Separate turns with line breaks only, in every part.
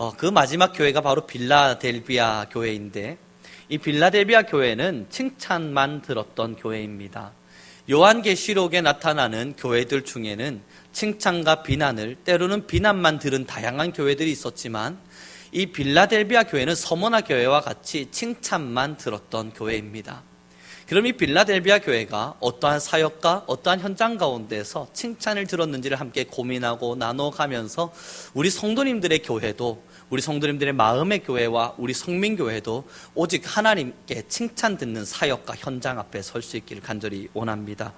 어, 그 마지막 교회가 바로 빌라델비아 교회인데 이 빌라델비아 교회는 칭찬만 들었던 교회입니다. 요한계시록에 나타나는 교회들 중에는 칭찬과 비난을 때로는 비난만 들은 다양한 교회들이 있었지만 이 빌라델비아 교회는 서머나 교회와 같이 칭찬만 들었던 교회입니다. 그럼 이 빌라델비아 교회가 어떠한 사역과 어떠한 현장 가운데서 칭찬을 들었는지를 함께 고민하고 나눠가면서 우리 성도님들의 교회도 우리 성도님들의 마음의 교회와 우리 성민교회도 오직 하나님께 칭찬 듣는 사역과 현장 앞에 설 수 있기를 간절히 원합니다.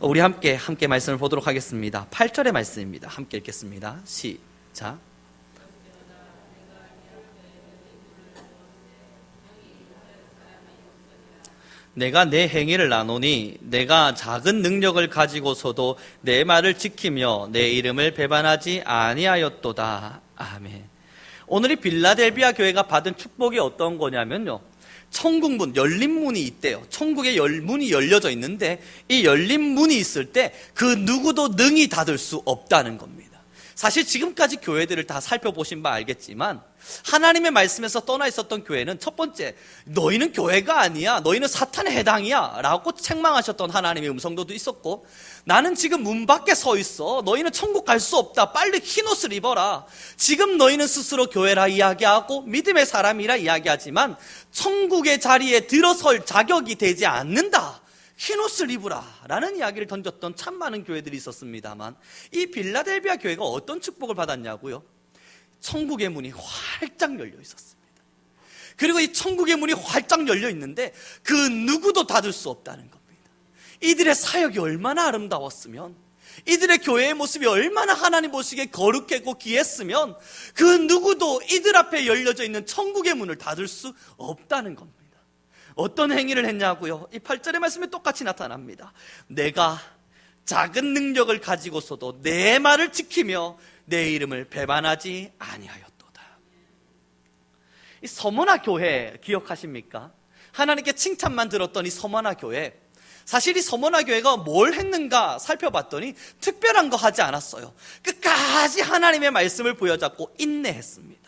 우리 함께 함께 말씀을 보도록 하겠습니다. 8절의 말씀입니다. 함께 읽겠습니다. 시작. 내가 내 행위를 나누니 내가 작은 능력을 가지고서도 내 말을 지키며 내 이름을 배반하지 아니하였도다. 아멘. 오늘 이 빌라델비아 교회가 받은 축복이 어떤 거냐면요. 천국문, 열린 문이 있대요. 천국에 열, 문이 열려져 있는데 이 열린 문이 있을 때 그 누구도 능히 닫을 수 없다는 겁니다. 사실 지금까지 교회들을 다 살펴보신 바 알겠지만 하나님의 말씀에서 떠나 있었던 교회는 첫 번째, 너희는 교회가 아니야. 너희는 사탄의 해당이야. 라고 책망하셨던 하나님의 음성도도 있었고, 나는 지금 문 밖에 서 있어. 너희는 천국 갈 수 없다. 빨리 흰 옷을 입어라. 지금 너희는 스스로 교회라 이야기하고, 믿음의 사람이라 이야기하지만, 천국의 자리에 들어설 자격이 되지 않는다. 흰 옷을 입으라 라는 이야기를 던졌던 참 많은 교회들이 있었습니다만 이 빌라델비아 교회가 어떤 축복을 받았냐고요? 천국의 문이 활짝 열려 있었습니다. 그리고 이 천국의 문이 활짝 열려 있는데 그 누구도 닫을 수 없다는 겁니다. 이들의 사역이 얼마나 아름다웠으면 이들의 교회의 모습이 얼마나 하나님 보시기에 거룩했고 귀했으면 그 누구도 이들 앞에 열려져 있는 천국의 문을 닫을 수 없다는 겁니다. 어떤 행위를 했냐고요? 이 8절의 말씀에 똑같이 나타납니다. 내가 작은 능력을 가지고서도 내 말을 지키며 내 이름을 배반하지 아니하였도다. 이 서머나 교회 기억하십니까? 하나님께 칭찬만 들었던 이 서머나 교회. 사실 이 서머나 교회가 뭘 했는가 살펴봤더니 특별한 거 하지 않았어요. 끝까지 하나님의 말씀을 부여잡고 인내했습니다.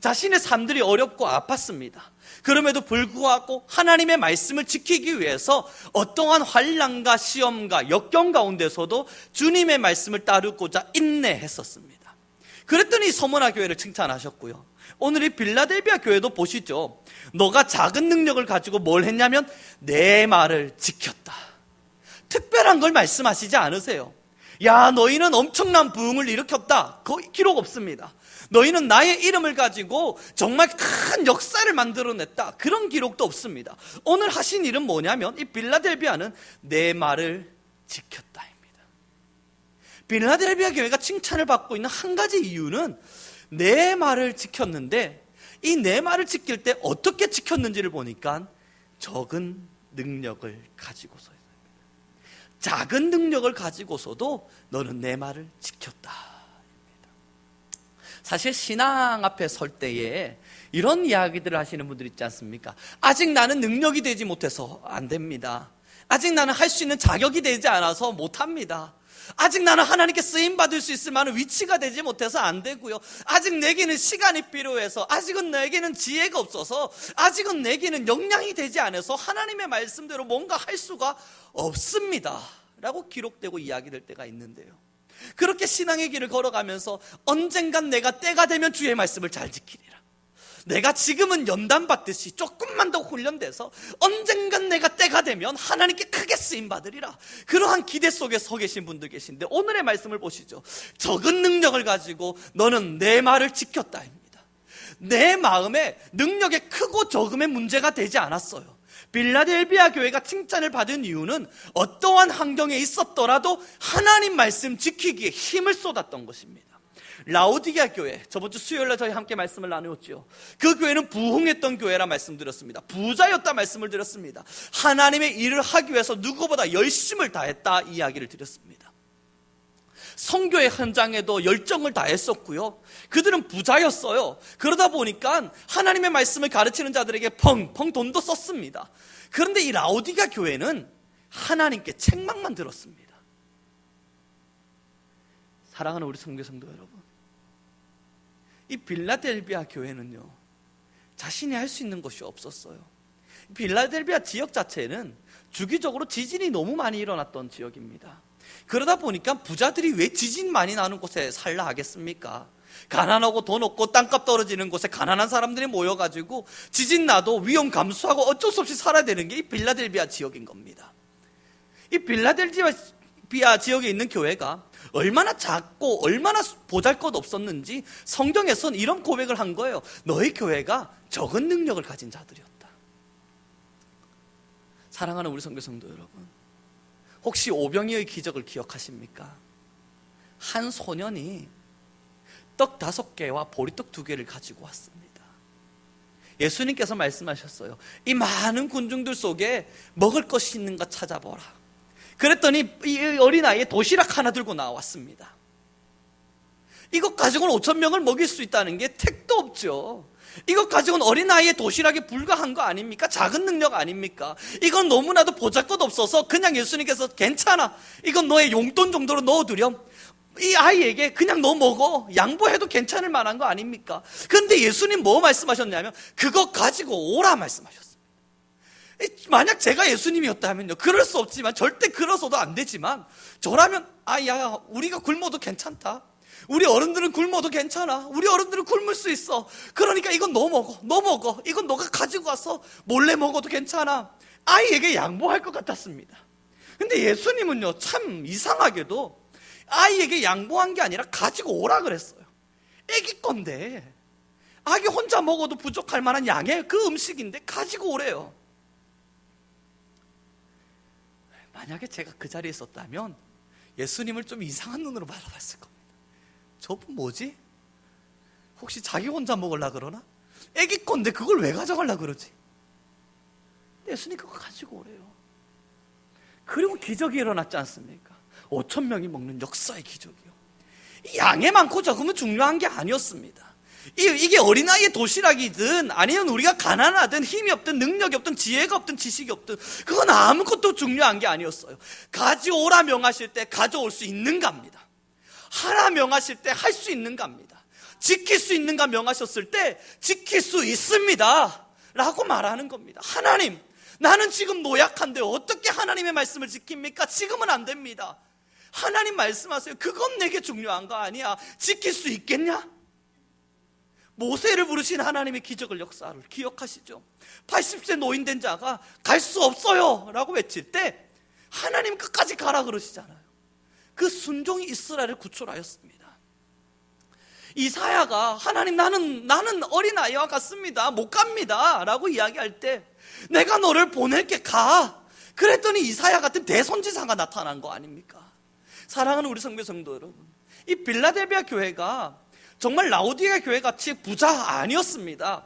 자신의 삶들이 어렵고 아팠습니다. 그럼에도 불구하고 하나님의 말씀을 지키기 위해서 어떠한 환란과 시험과 역경 가운데서도 주님의 말씀을 따르고자 인내했었습니다. 그랬더니 서문화 교회를 칭찬하셨고요. 오늘 이 빌라델비아 교회도 보시죠. 너가 작은 능력을 가지고 뭘 했냐면 내 말을 지켰다. 특별한 걸 말씀하시지 않으세요. 야, 너희는 엄청난 부흥을 일으켰다. 거의 기록 없습니다. 너희는 나의 이름을 가지고 정말 큰 역사를 만들어냈다. 그런 기록도 없습니다. 오늘 하신 일은 뭐냐면 이 빌라델비아는 내 말을 지켰다입니다. 빌라델비아 교회가 칭찬을 받고 있는 한 가지 이유는 내 말을 지켰는데 이 내 말을 지킬 때 어떻게 지켰는지를 보니까 적은 능력을 가지고서입니다. 작은 능력을 가지고서도 너는 내 말을 지켰다. 사실 신앙 앞에 설 때에 이런 이야기들을 하시는 분들 있지 않습니까? 아직 나는 능력이 되지 못해서 안 됩니다. 아직 나는 할 수 있는 자격이 되지 않아서 못 합니다. 아직 나는 하나님께 쓰임 받을 수 있을 만한 위치가 되지 못해서 안 되고요. 아직 내게는 시간이 필요해서, 아직은 내게는 지혜가 없어서, 아직은 내게는 역량이 되지 않아서 하나님의 말씀대로 뭔가 할 수가 없습니다. 라고 기록되고 이야기될 때가 있는데요. 그렇게 신앙의 길을 걸어가면서 언젠간 내가 때가 되면 주의 말씀을 잘 지키리라. 내가 지금은 연단 받듯이 조금만 더 훈련돼서 언젠간 내가 때가 되면 하나님께 크게 쓰임 받으리라. 그러한 기대 속에 서 계신 분들 계신데 오늘의 말씀을 보시죠. 적은 능력을 가지고 너는 내 말을 지켰다입니다. 내 마음에 능력의 크고 적음의 문제가 되지 않았어요. 빌라델비아 교회가 칭찬을 받은 이유는 어떠한 환경에 있었더라도 하나님 말씀 지키기에 힘을 쏟았던 것입니다. 라우디게아 교회 저번 주 수요일에 저희 함께 말씀을 나누었죠. 그 교회는 부흥했던 교회라 말씀드렸습니다. 부자였다 말씀을 드렸습니다. 하나님의 일을 하기 위해서 누구보다 열심을 다했다 이야기를 드렸습니다. 성교의 현장에도 열정을 다했었고요. 그들은 부자였어요. 그러다 보니까 하나님의 말씀을 가르치는 자들에게 펑펑 돈도 썼습니다. 그런데 이 라우디가 교회는 하나님께 책망만 들었습니다. 사랑하는 우리 성교 성도 여러분. 이 빌라델비아 교회는요, 자신이 할 수 있는 것이 없었어요. 빌라델비아 지역 자체는 주기적으로 지진이 너무 많이 일어났던 지역입니다. 그러다 보니까 부자들이 왜 지진 많이 나는 곳에 살라 하겠습니까? 가난하고 돈 없고 땅값 떨어지는 곳에 가난한 사람들이 모여가지고 지진 나도 위험 감수하고 어쩔 수 없이 살아야 되는 게 이 빌라델비아 지역인 겁니다. 이 빌라델비아 지역에 있는 교회가 얼마나 작고 얼마나 보잘 것 없었는지 성경에선 이런 고백을 한 거예요. 너희 교회가 적은 능력을 가진 자들이었다. 사랑하는 우리 성교 성도 여러분, 혹시 오병이의 기적을 기억하십니까? 한 소년이 떡 다섯 개와 보리떡 두 개를 가지고 왔습니다. 예수님께서 말씀하셨어요. 이 많은 군중들 속에 먹을 것이 있는가 찾아보라. 그랬더니 이 어린아이의 도시락 하나 들고 나왔습니다. 이것 가지고는 5천 명을 먹일 수 있다는 게 택도 없죠. 이것 가지고는 어린아이의 도시락에 불과한 거 아닙니까? 작은 능력 아닙니까? 이건 너무나도 보잘것 없어서 그냥 예수님께서 괜찮아. 이건 너의 용돈 정도로 넣어두렴. 이 아이에게 그냥 너 먹어. 양보해도 괜찮을 만한 거 아닙니까? 근데 예수님 뭐 말씀하셨냐면 그거 가지고 오라 말씀하셨어요. 만약 제가 예수님이었다면요. 그럴 수 없지만 절대 그러서도 안 되지만 저라면 아 야 우리가 굶어도 괜찮다. 우리 어른들은 굶어도 괜찮아. 우리 어른들은 굶을 수 있어. 그러니까 이건 너 먹어. 너 먹어. 이건 너가 가지고 와서 몰래 먹어도 괜찮아. 아이에게 양보할 것 같았습니다. 근데 예수님은요, 참 이상하게도 아이에게 양보한 게 아니라 가지고 오라 그랬어요. 애기 건데. 아기 혼자 먹어도 부족할 만한 양의 그 음식인데 가지고 오래요. 만약에 제가 그 자리에 있었다면 예수님을 좀 이상한 눈으로 바라봤을 겁니다. 저분 뭐지? 혹시 자기 혼자 먹을라 그러나? 애기 건데 그걸 왜 가져갈라 그러지? 예수님 그거 가지고 오래요. 그리고 기적이 일어났지 않습니까? 5천 명이 먹는 역사의 기적이요. 양에 많고 적으면 중요한 게 아니었습니다. 이게 어린아이의 도시락이든 아니면 우리가 가난하든 힘이 없든 능력이 없든 지혜가 없든 지식이 없든 그건 아무것도 중요한 게 아니었어요. 가져오라 명하실 때 가져올 수 있는가입니다. 하라 명하실 때 할 수 있는가입니다. 지킬 수 있는가 명하셨을 때 지킬 수 있습니다. 라고 말하는 겁니다. 하나님, 나는 지금 노약한데 어떻게 하나님의 말씀을 지킵니까? 지금은 안 됩니다. 하나님 말씀하세요. 그건 내게 중요한 거 아니야. 지킬 수 있겠냐? 모세를 부르신 하나님의 기적을 역사를 기억하시죠? 80세 노인된 자가 갈 수 없어요. 라고 외칠 때 하나님 끝까지 가라 그러시잖아요. 그 순종이 이스라엘을 구출하였습니다. 이사야가 하나님 나는 나는 어린 아이와 같습니다. 못 갑니다. 라고 이야기할 때 내가 너를 보낼게 가. 그랬더니 이사야 같은 대선지사가 나타난 거 아닙니까? 사랑하는 우리 성교 성도 여러분. 이 빌라델비아 교회가 정말 라우디가 교회 같이 부자 아니었습니다.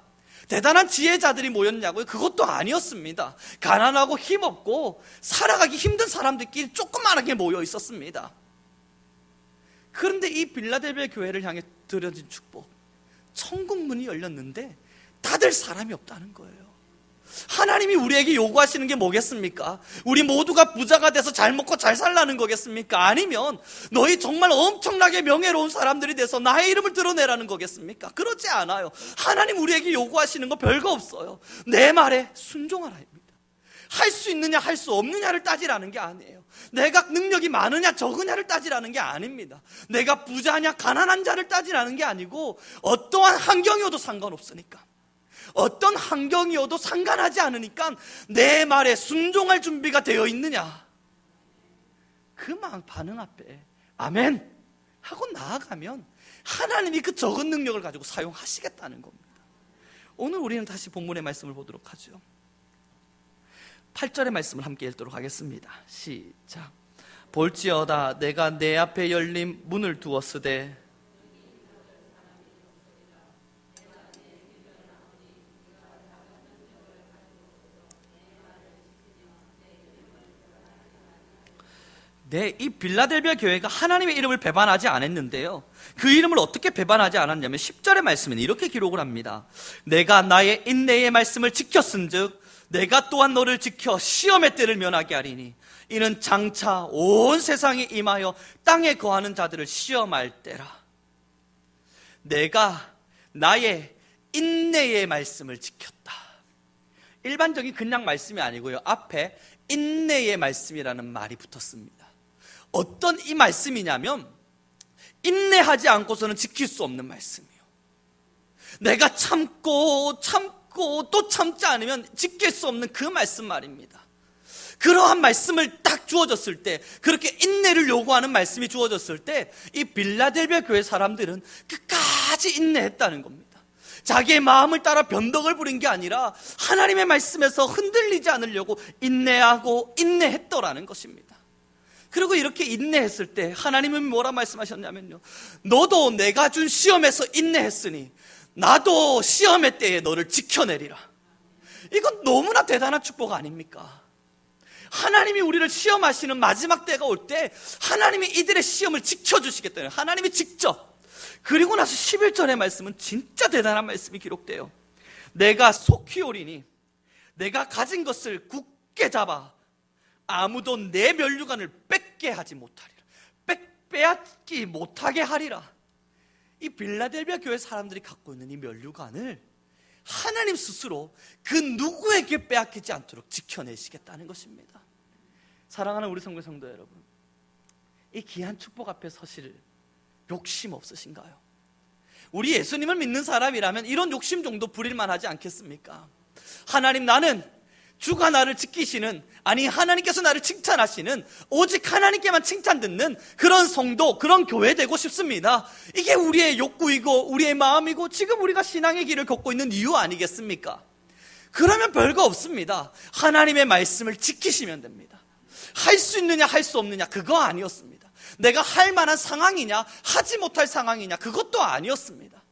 대단한 지혜자들이 모였냐고요? 그것도 아니었습니다. 가난하고 힘없고 살아가기 힘든 사람들끼리 조그만하게 모여 있었습니다. 그런데 이 빌라델비아 교회를 향해 드려진 축복, 천국 문이 열렸는데 다들 사람이 없다는 거예요. 하나님이 우리에게 요구하시는 게 뭐겠습니까? 우리 모두가 부자가 돼서 잘 먹고 잘 살라는 거겠습니까? 아니면 너희 정말 엄청나게 명예로운 사람들이 돼서 나의 이름을 드러내라는 거겠습니까? 그렇지 않아요. 하나님 우리에게 요구하시는 거 별거 없어요. 내 말에 순종하라입니다. 할 수 있느냐 할 수 없느냐를 따지라는 게 아니에요. 내가 능력이 많으냐 적으냐를 따지라는 게 아닙니다. 내가 부자냐 가난한 자를 따지라는 게 아니고 어떠한 환경이어도 상관없으니까. 어떤 환경이어도 상관하지 않으니까 내 말에 순종할 준비가 되어 있느냐. 그 반응 앞에 아멘 하고 나아가면 하나님이 그 적은 능력을 가지고 사용하시겠다는 겁니다. 오늘 우리는 다시 본문의 말씀을 보도록 하죠. 8절의 말씀을 함께 읽도록 하겠습니다. 시작. 볼지어다 내가 내 앞에 열린 문을 두었으되 네, 이 빌라델비아 교회가 하나님의 이름을 배반하지 않았는데요. 그 이름을 어떻게 배반하지 않았냐면 10절의 말씀은 이렇게 기록을 합니다. 내가 나의 인내의 말씀을 지켰은즉 내가 또한 너를 지켜 시험의 때를 면하게 하리니 이는 장차 온 세상에 임하여 땅에 거하는 자들을 시험할 때라. 내가 나의 인내의 말씀을 지켰다. 일반적인 그냥 말씀이 아니고요. 앞에 인내의 말씀이라는 말이 붙었습니다. 어떤 이 말씀이냐면 인내하지 않고서는 지킬 수 없는 말씀이에요. 내가 참고 참고 또 참지 않으면 지킬 수 없는 그 말씀 말입니다. 그러한 말씀을 딱 주어졌을 때, 그렇게 인내를 요구하는 말씀이 주어졌을 때, 이 빌라델비아 교회 사람들은 끝까지 인내했다는 겁니다. 자기의 마음을 따라 변덕을 부린 게 아니라 하나님의 말씀에서 흔들리지 않으려고 인내하고 인내했더라는 것입니다. 그리고 이렇게 인내했을 때 하나님은 뭐라 말씀하셨냐면요. 너도 내가 준 시험에서 인내했으니 나도 시험의 때에 너를 지켜내리라. 이건 너무나 대단한 축복 아닙니까? 하나님이 우리를 시험하시는 마지막 때가 올 때 하나님이 이들의 시험을 지켜주시겠다는 하나님이 직접. 그리고 나서 11절의 말씀은 진짜 대단한 말씀이 기록돼요. 내가 속히 오리니 내가 가진 것을 굳게 잡아 아무도 내 면류관을 뺏게 하지 못하리라. 뺏, 빼앗기 못하게 하리라 이 빌라델비아 교회 사람들이 갖고 있는 이 면류관을 하나님 스스로 그 누구에게 빼앗기지 않도록 지켜내시겠다는 것입니다. 사랑하는 우리 성도 성도 여러분, 이 귀한 축복 앞에 서실 욕심 없으신가요? 우리 예수님을 믿는 사람이라면 이런 욕심 정도 부릴만 하지 않겠습니까? 하나님 나는 주가 나를 지키시는 아니 하나님께서 나를 칭찬하시는 오직 하나님께만 칭찬 듣는 그런 성도 그런 교회 되고 싶습니다. 이게 우리의 욕구이고 우리의 마음이고 지금 우리가 신앙의 길을 걷고 있는 이유 아니겠습니까? 그러면 별거 없습니다. 하나님의 말씀을 지키시면 됩니다. 할 수 있느냐 할 수 없느냐 그거 아니었습니다. 내가 할 만한 상황이냐 하지 못할 상황이냐 그것도 아니었습니다.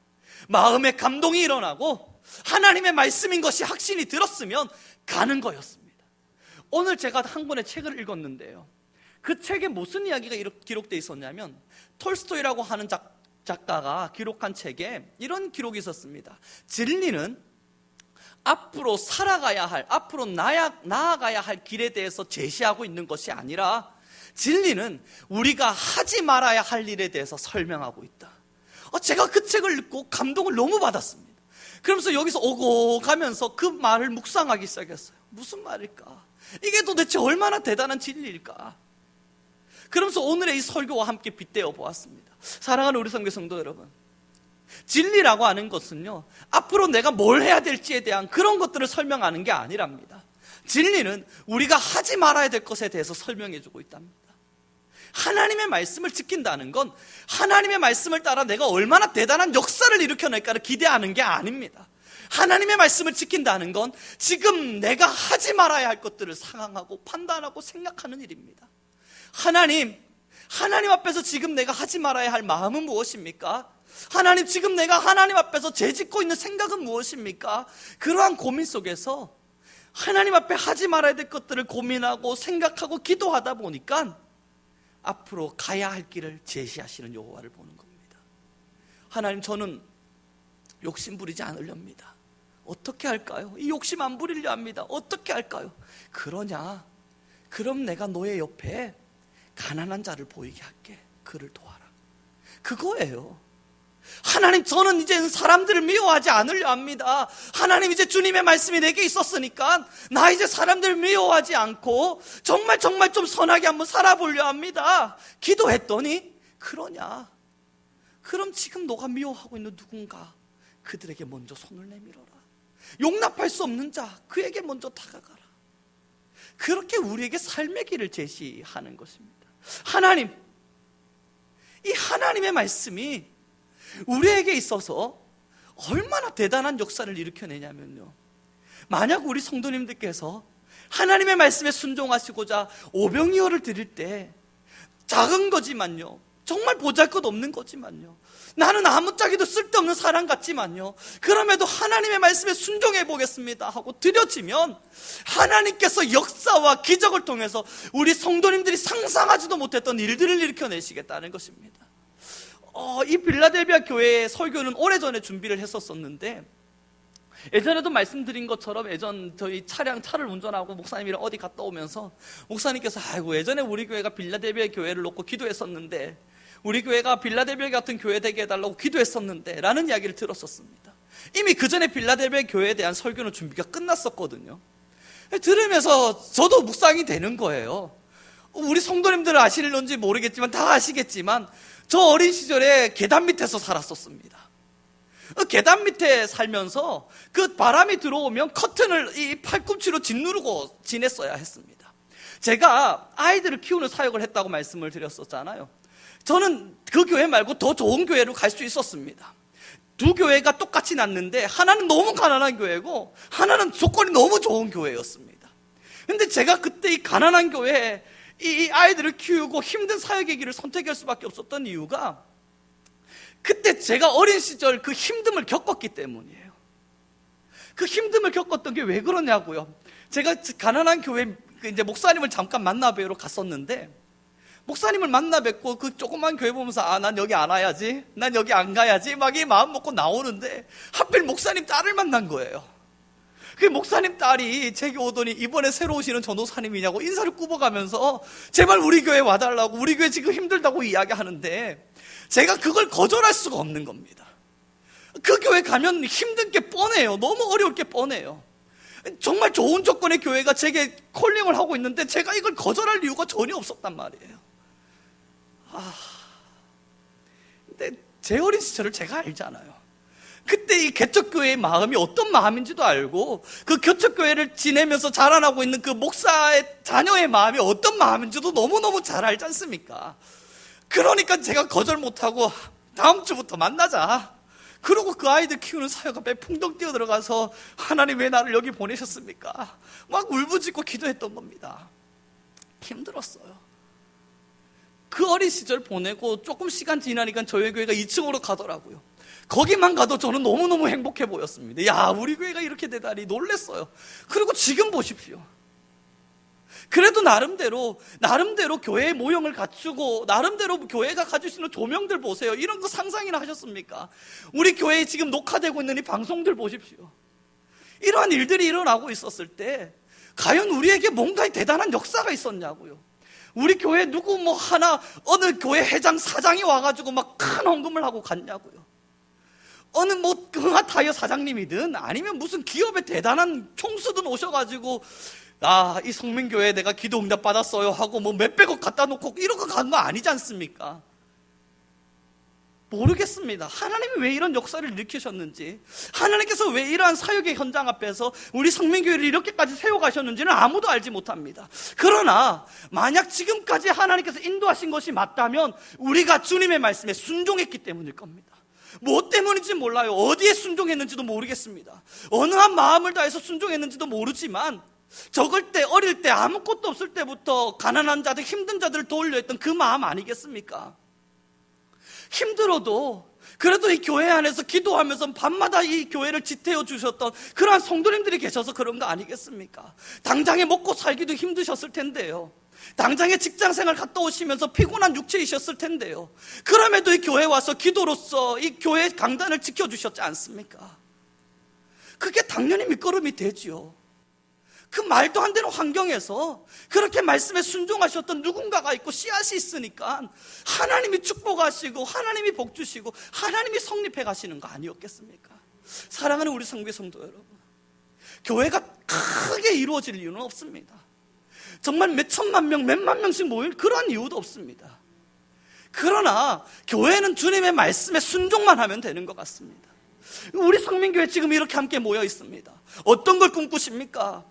마음의 감동이 일어나고 하나님의 말씀인 것이 확신이 들었으면 가는 거였습니다. 오늘 제가 한 권의 책을 읽었는데요. 그 책에 무슨 이야기가 기록되어 있었냐면 톨스토이라고 하는 작, 작가가 기록한 책에 이런 기록이 있었습니다. 진리는 앞으로 살아가야 할, 앞으로 나야, 나아가야 할 길에 대해서 제시하고 있는 것이 아니라 진리는 우리가 하지 말아야 할 일에 대해서 설명하고 있다. 어, 제가 그 책을 읽고 감동을 너무 받았습니다. 그러면서 여기서 오고 가면서 그 말을 묵상하기 시작했어요. 무슨 말일까? 이게 도대체 얼마나 대단한 진리일까? 그러면서 오늘의 이 설교와 함께 빗대어 보았습니다. 사랑하는 우리 성교 성도 여러분. 진리라고 하는 것은요, 앞으로 내가 뭘 해야 될지에 대한 그런 것들을 설명하는 게 아니랍니다. 진리는 우리가 하지 말아야 될 것에 대해서 설명해 주고 있답니다. 하나님의 말씀을 지킨다는 건 하나님의 말씀을 따라 내가 얼마나 대단한 역사를 일으켜낼까를 기대하는 게 아닙니다. 하나님의 말씀을 지킨다는 건 지금 내가 하지 말아야 할 것들을 상황하고 판단하고 생각하는 일입니다. 하나님, 하나님 앞에서 지금 내가 하지 말아야 할 마음은 무엇입니까? 하나님, 지금 내가 하나님 앞에서 죄짓고 있는 생각은 무엇입니까? 그러한 고민 속에서 하나님 앞에 하지 말아야 될 것들을 고민하고 생각하고 기도하다 보니까 앞으로 가야 할 길을 제시하시는 여호와를 보는 겁니다. 하나님 저는 욕심 부리지 않으렵니다. 어떻게 할까요? 이 욕심 안 부리려 합니다. 어떻게 할까요? 그러냐? 그럼 내가 너의 옆에 가난한 자를 보이게 할게. 그를 도와라. 그거예요. 하나님, 저는 이제 사람들을 미워하지 않으려 합니다. 하나님, 이제 주님의 말씀이 내게 있었으니까, 나 이제 사람들을 미워하지 않고, 정말 정말 좀 선하게 한번 살아보려 합니다. 기도했더니, 그러냐. 그럼 지금 너가 미워하고 있는 누군가, 그들에게 먼저 손을 내밀어라. 용납할 수 없는 자, 그에게 먼저 다가가라. 그렇게 우리에게 삶의 길을 제시하는 것입니다. 하나님, 이 하나님의 말씀이 우리에게 있어서 얼마나 대단한 역사를 일으켜내냐면요. 만약 우리 성도님들께서 하나님의 말씀에 순종하시고자 오병이어를 드릴 때 작은 거지만요. 정말 보잘것 없는 거지만요. 나는 아무짝에도 쓸데없는 사람 같지만요. 그럼에도 하나님의 말씀에 순종해 보겠습니다 하고 드려지면 하나님께서 역사와 기적을 통해서 우리 성도님들이 상상하지도 못했던 일들을 일으켜내시겠다는 것입니다. 어, 이 빌라델비아 교회의 설교는 오래전에 준비를 했었었는데 예전에도 말씀드린 것처럼 예전 저희 차량 차를 운전하고 목사님이랑 어디 갔다 오면서 목사님께서 아이고 예전에 우리 교회가 빌라델비아 교회를 놓고 기도했었는데 우리 교회가 빌라델비아 같은 교회 되게 해달라고 기도했었는데 라는 이야기를 들었었습니다. 이미 그 전에 빌라델비아 교회에 대한 설교는 준비가 끝났었거든요. 들으면서 저도 묵상이 되는 거예요. 우리 성도님들 아시는지 모르겠지만 다 아시겠지만 저 어린 시절에 계단 밑에서 살았었습니다. 그 계단 밑에 살면서 그 바람이 들어오면 커튼을 이 팔꿈치로 짓누르고 지냈어야 했습니다. 제가 아이들을 키우는 사역을 했다고 말씀을 드렸었잖아요. 저는 그 교회 말고 더 좋은 교회로 갈 수 있었습니다. 두 교회가 똑같이 났는데 하나는 너무 가난한 교회고 하나는 조건이 너무 좋은 교회였습니다. 근데 제가 그때 이 가난한 교회에 이 아이들을 키우고 힘든 사역의 길을 선택할 수밖에 없었던 이유가 그때 제가 어린 시절 그 힘듦을 겪었기 때문이에요. 그 힘듦을 겪었던 게 왜 그러냐고요. 제가 가난한 교회 그 이제 목사님을 잠깐 만나 뵈러 갔었는데 목사님을 만나 뵙고 그 조그만 교회 보면서 아 난 여기 안 와야지 난 여기 안 가야지 막 이 마음 먹고 나오는데 하필 목사님 딸을 만난 거예요 그 목사님 딸이 제게 오더니 이번에 새로 오시는 전도사님이냐고 인사를 굽어가면서 제발 우리 교회 와달라고 우리 교회 지금 힘들다고 이야기하는데 제가 그걸 거절할 수가 없는 겁니다. 그 교회 가면 힘든 게 뻔해요. 너무 어려울 게 뻔해요. 정말 좋은 조건의 교회가 제게 콜링을 하고 있는데 제가 이걸 거절할 이유가 전혀 없었단 말이에요. 아, 근데 제 어린 시절을 제가 알잖아요. 그때 이 개척교회의 마음이 어떤 마음인지도 알고 그 개척교회를 지내면서 자라나고 있는 그 목사의 자녀의 마음이 어떤 마음인지도 너무너무 잘 알지 않습니까? 그러니까 제가 거절 못하고 다음 주부터 만나자. 그러고 그 아이들 키우는 사역 앞에 풍덩 뛰어 들어가서 하나님 왜 나를 여기 보내셨습니까? 막 울부짖고 기도했던 겁니다. 힘들었어요. 그 어린 시절 보내고 조금 시간 지나니까 저희 교회가 2층으로 가더라고요. 거기만 가도 저는 너무너무 행복해 보였습니다. 야, 우리 교회가 이렇게 되다니 놀랬어요. 그리고 지금 보십시오. 그래도 나름대로, 나름대로 교회의 모형을 갖추고, 나름대로 교회가 가질 수 있는 조명들 보세요. 이런 거 상상이나 하셨습니까? 우리 교회에 지금 녹화되고 있는 이 방송들 보십시오. 이러한 일들이 일어나고 있었을 때, 과연 우리에게 뭔가 대단한 역사가 있었냐고요. 우리 교회 누구 뭐 하나 어느 교회 회장 사장이 와가지고 막 큰 헌금을 하고 갔냐고요. 어느 뭐 흥하 타이어 사장님이든 아니면 무슨 기업의 대단한 총수든 오셔가지고 아 이 성민교회 내가 기도 응답 받았어요 하고 뭐 몇백억 갖다 놓고 이러고 간 거 아니지 않습니까? 모르겠습니다. 하나님이 왜 이런 역사를 일으키셨는지, 하나님께서 왜 이러한 사역의 현장 앞에서 우리 성민교회를 이렇게까지 세워가셨는지는 아무도 알지 못합니다. 그러나, 만약 지금까지 하나님께서 인도하신 것이 맞다면, 우리가 주님의 말씀에 순종했기 때문일 겁니다. 뭐 때문인지 몰라요. 어디에 순종했는지도 모르겠습니다. 어느 한 마음을 다해서 순종했는지도 모르지만, 적을 때, 어릴 때, 아무것도 없을 때부터 가난한 자들, 힘든 자들을 도우려 했던 그 마음 아니겠습니까? 힘들어도 그래도 이 교회 안에서 기도하면서 밤마다 이 교회를 지태워 주셨던 그러한 성도님들이 계셔서 그런 거 아니겠습니까? 당장에 먹고 살기도 힘드셨을 텐데요. 당장에 직장 생활 갔다 오시면서 피곤한 육체이셨을 텐데요. 그럼에도 이 교회 와서 기도로서 이 교회 강단을 지켜주셨지 않습니까? 그게 당연히 밑거름이 되지요. 그 말도 안 되는 환경에서 그렇게 말씀에 순종하셨던 누군가가 있고 씨앗이 있으니까 하나님이 축복하시고 하나님이 복 주시고 하나님이 성립해 가시는 거 아니었겠습니까? 사랑하는 우리 성교 성도 여러분. 교회가 크게 이루어질 이유는 없습니다. 정말 몇 천만 명, 몇만 명씩 모일 그런 이유도 없습니다. 그러나 교회는 주님의 말씀에 순종만 하면 되는 것 같습니다. 우리 성민교회 지금 이렇게 함께 모여 있습니다. 어떤 걸 꿈꾸십니까?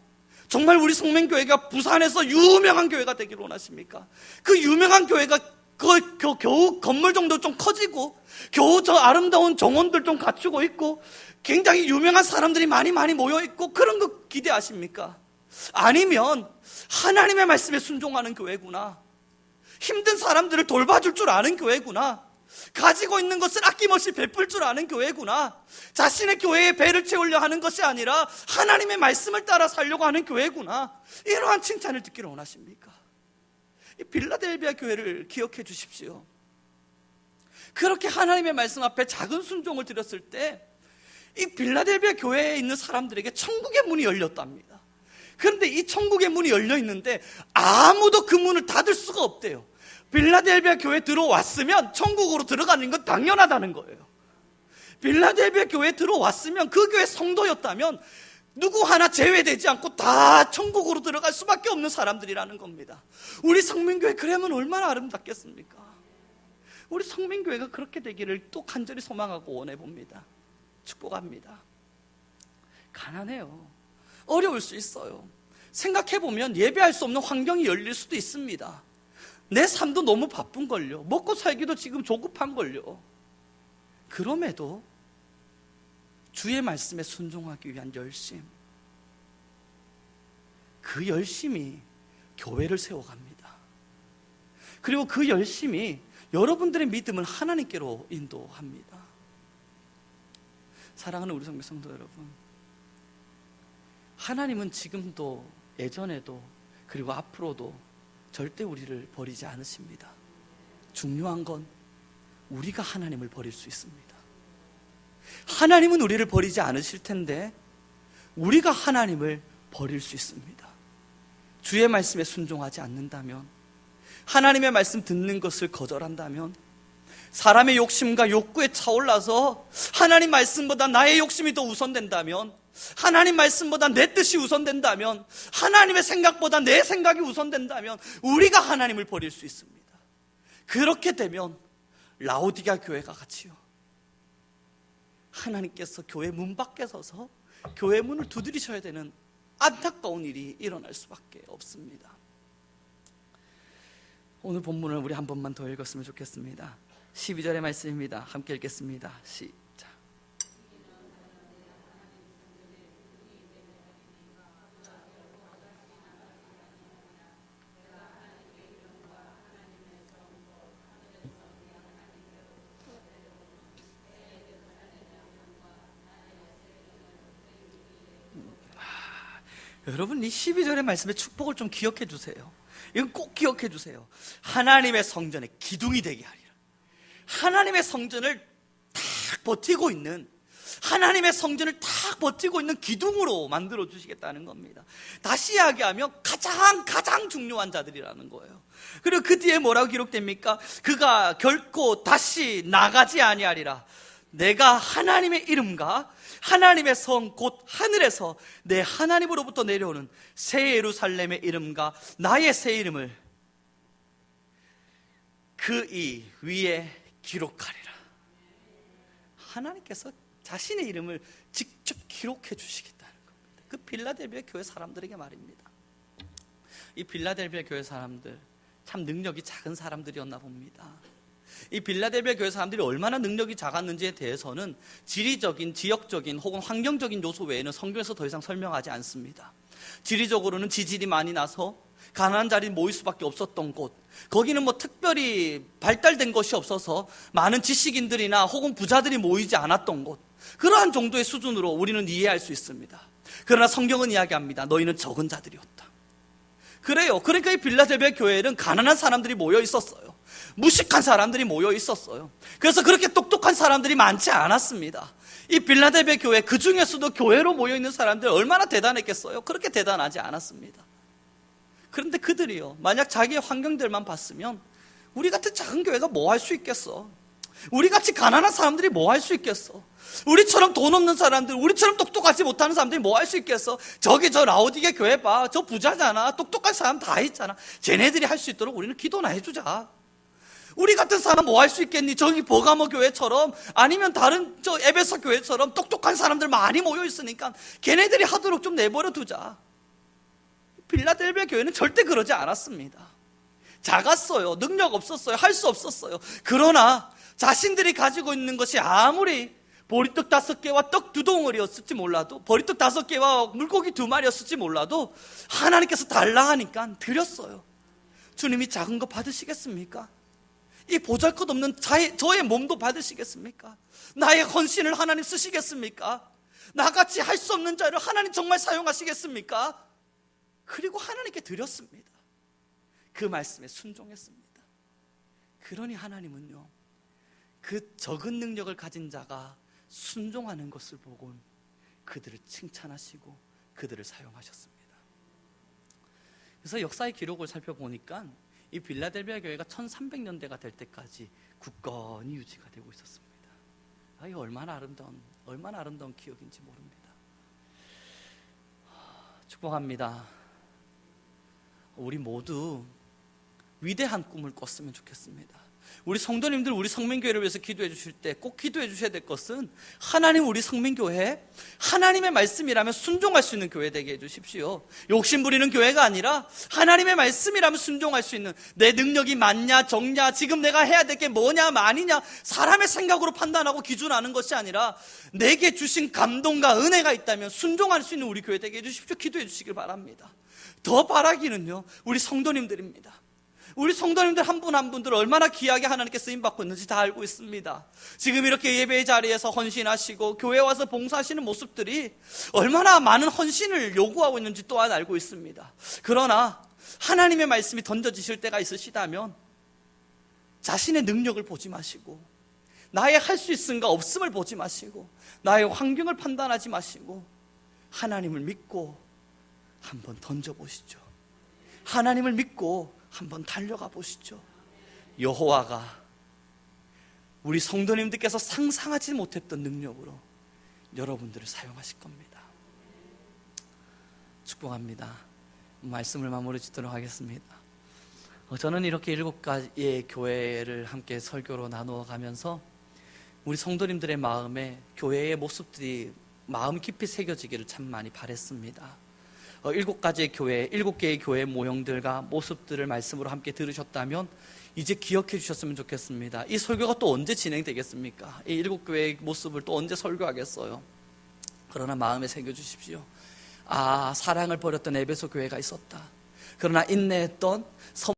정말 우리 성맹교회가 부산에서 유명한 교회가 되기를 원하십니까? 그 유명한 교회가 그 겨, 겨우 건물 정도 좀 커지고 겨우 저 아름다운 정원들 좀 갖추고 있고 굉장히 유명한 사람들이 많이 많이 모여 있고 그런 거 기대하십니까? 아니면 하나님의 말씀에 순종하는 교회구나. 힘든 사람들을 돌봐줄 줄 아는 교회구나. 가지고 있는 것을 아낌없이 베풀 줄 아는 교회구나. 자신의 교회에 배를 채우려 하는 것이 아니라 하나님의 말씀을 따라 살려고 하는 교회구나. 이러한 칭찬을 듣기를 원하십니까? 이 빌라델비아 교회를 기억해 주십시오. 그렇게 하나님의 말씀 앞에 작은 순종을 드렸을 때, 이 빌라델비아 교회에 있는 사람들에게 천국의 문이 열렸답니다. 그런데 이 천국의 문이 열려 있는데 아무도 그 문을 닫을 수가 없대요. 빌라델비아 교회 들어왔으면 천국으로 들어가는 건 당연하다는 거예요. 빌라델비아 교회 들어왔으면 그 교회 성도였다면 누구 하나 제외되지 않고 다 천국으로 들어갈 수밖에 없는 사람들이라는 겁니다. 우리 성민교회 그러면 얼마나 아름답겠습니까? 우리 성민교회가 그렇게 되기를 또 간절히 소망하고 원해 봅니다. 축복합니다. 가난해요. 어려울 수 있어요. 생각해 보면 예배할 수 없는 환경이 열릴 수도 있습니다. 내 삶도 너무 바쁜걸요. 먹고 살기도 지금 조급한걸요. 그럼에도 주의 말씀에 순종하기 위한 열심. 그 열심이 교회를 세워갑니다. 그리고 그 열심이 여러분들의 믿음을 하나님께로 인도합니다. 사랑하는 우리 성도 성도 여러분. 하나님은 지금도 예전에도 그리고 앞으로도 절대 우리를 버리지 않으십니다. 중요한 건 우리가 하나님을 버릴 수 있습니다. 하나님은 우리를 버리지 않으실 텐데 우리가 하나님을 버릴 수 있습니다. 주의 말씀에 순종하지 않는다면 하나님의 말씀 듣는 것을 거절한다면 사람의 욕심과 욕구에 차올라서 하나님 말씀보다 나의 욕심이 더 우선된다면 하나님 말씀보다 내 뜻이 우선된다면 하나님의 생각보다 내 생각이 우선된다면 우리가 하나님을 버릴 수 있습니다. 그렇게 되면 라오디가 교회가 같이요. 하나님께서 교회 문 밖에 서서 교회 문을 두드리셔야 되는 안타까운 일이 일어날 수밖에 없습니다. 오늘 본문을 우리 한 번만 더 읽었으면 좋겠습니다. 12절의 말씀입니다. 함께 읽겠습니다. 시작. 여러분 이 12절의 말씀의 축복을 좀 기억해 주세요. 이건 꼭 기억해 주세요. 하나님의 성전의 기둥이 되게 하리라. 하나님의 성전을 탁 버티고 있는 하나님의 성전을 탁 버티고 있는 기둥으로 만들어 주시겠다는 겁니다. 다시 이야기하면 가장 가장 중요한 자들이라는 거예요. 그리고 그 뒤에 뭐라고 기록됩니까? 그가 결코 다시 나가지 아니하리라. 내가 하나님의 이름과 하나님의 성 곧 하늘에서 내 하나님으로부터 내려오는 새 예루살렘의 이름과 나의 새 이름을 그 이 위에 기록하리라. 하나님께서 자신의 이름을 직접 기록해 주시겠다는 겁니다. 그 빌라델비아 교회 사람들에게 말입니다. 이 빌라델비아 교회 사람들 참 능력이 작은 사람들이었나 봅니다. 이 빌라델비아 교회 사람들이 얼마나 능력이 작았는지에 대해서는 지리적인, 지역적인 혹은 환경적인 요소 외에는 성경에서 더 이상 설명하지 않습니다. 지리적으로는 지질이 많이 나서 가난한 자리 모일 수밖에 없었던 곳. 거기는 뭐 특별히 발달된 것이 없어서 많은 지식인들이나 혹은 부자들이 모이지 않았던 곳. 그러한 정도의 수준으로 우리는 이해할 수 있습니다. 그러나 성경은 이야기합니다. 너희는 적은 자들이었다. 그래요. 그러니까 이 빌라델비아 교회에는 가난한 사람들이 모여 있었어요. 무식한 사람들이 모여 있었어요. 그래서 그렇게 똑똑한 사람들이 많지 않았습니다. 이 빌라델비아 교회 그 중에서도 교회로 모여 있는 사람들 얼마나 대단했겠어요? 그렇게 대단하지 않았습니다. 그런데 그들이요. 만약 자기의 환경들만 봤으면 우리 같은 작은 교회가 뭐 할 수 있겠어? 우리 같이 가난한 사람들이 뭐 할 수 있겠어? 우리처럼 돈 없는 사람들, 우리처럼 똑똑하지 못하는 사람들이 뭐 할 수 있겠어? 저기 저 라오디게 교회 봐. 저 부자잖아. 똑똑한 사람 다 있잖아. 쟤네들이 할 수 있도록 우리는 기도나 해주자. 우리 같은 사람 뭐 할 수 있겠니? 저기 버가모 교회처럼 아니면 다른 저 에베소 교회처럼 똑똑한 사람들 많이 모여 있으니까 걔네들이 하도록 좀 내버려 두자. 빌라델비아 교회는 절대 그러지 않았습니다. 작았어요. 능력 없었어요. 할 수 없었어요. 그러나 자신들이 가지고 있는 것이 아무리 보리떡 다섯 개와 떡 두 덩어리였을지 몰라도 보리떡 다섯 개와 물고기 두 마리였을지 몰라도 하나님께서 달라 하니까 드렸어요. 주님이 작은 거 받으시겠습니까? 이 보잘것 없는 자의, 저의 몸도 받으시겠습니까? 나의 헌신을 하나님 쓰시겠습니까? 나같이 할 수 없는 자를 하나님 정말 사용하시겠습니까? 그리고 하나님께 드렸습니다. 그 말씀에 순종했습니다. 그러니 하나님은요, 그 적은 능력을 가진 자가 순종하는 것을 보곤 그들을 칭찬하시고 그들을 사용하셨습니다. 그래서 역사의 기록을 살펴보니까 이 빌라델비아 교회가 1300년대가 될 때까지 굳건히 유지가 되고 있었습니다. 아, 이 얼마나 아름다운 얼마나 아름다운 기억인지 모릅니다. 축복합니다. 우리 모두 위대한 꿈을 꿨으면 좋겠습니다. 우리 성도님들 우리 성민교회를 위해서 기도해 주실 때 꼭 기도해 주셔야 될 것은 하나님 우리 성민교회 하나님의 말씀이라면 순종할 수 있는 교회 되게 해 주십시오. 욕심 부리는 교회가 아니라 하나님의 말씀이라면 순종할 수 있는 내 능력이 많냐 적냐 지금 내가 해야 될 게 뭐냐 많이냐 사람의 생각으로 판단하고 기준하는 것이 아니라 내게 주신 감동과 은혜가 있다면 순종할 수 있는 우리 교회 되게 해 주십시오. 기도해 주시길 바랍니다. 더 바라기는요. 우리 성도님들입니다. 우리 성도님들 한 분 한 분들 얼마나 귀하게 하나님께 쓰임 받고 있는지 다 알고 있습니다. 지금 이렇게 예배의 자리에서 헌신하시고 교회 와서 봉사하시는 모습들이 얼마나 많은 헌신을 요구하고 있는지 또한 알고 있습니다. 그러나 하나님의 말씀이 던져지실 때가 있으시다면 자신의 능력을 보지 마시고 나의 할 수 있음과 없음을 보지 마시고 나의 환경을 판단하지 마시고 하나님을 믿고 한번 던져 보시죠. 하나님을 믿고 한번 달려가 보시죠. 여호와가 우리 성도님들께서 상상하지 못했던 능력으로 여러분들을 사용하실 겁니다. 축복합니다. 말씀을 마무리 짓도록 하겠습니다. 어, 저는 이렇게 일곱 가지의 교회를 함께 설교로 나누어 가면서 우리 성도님들의 마음에 교회의 모습들이 마음 깊이 새겨지기를 참 많이 바랬습니다. 어, 일곱 가지의 교회, 일곱 개의 교회 모형들과 모습들을 말씀으로 함께 들으셨다면 이제 기억해 주셨으면 좋겠습니다. 이 설교가 또 언제 진행되겠습니까? 이 일곱 교회의 모습을 또 언제 설교하겠어요? 그러나 마음에 새겨 주십시오. 아, 사랑을 버렸던 에베소 교회가 있었다. 그러나 인내했던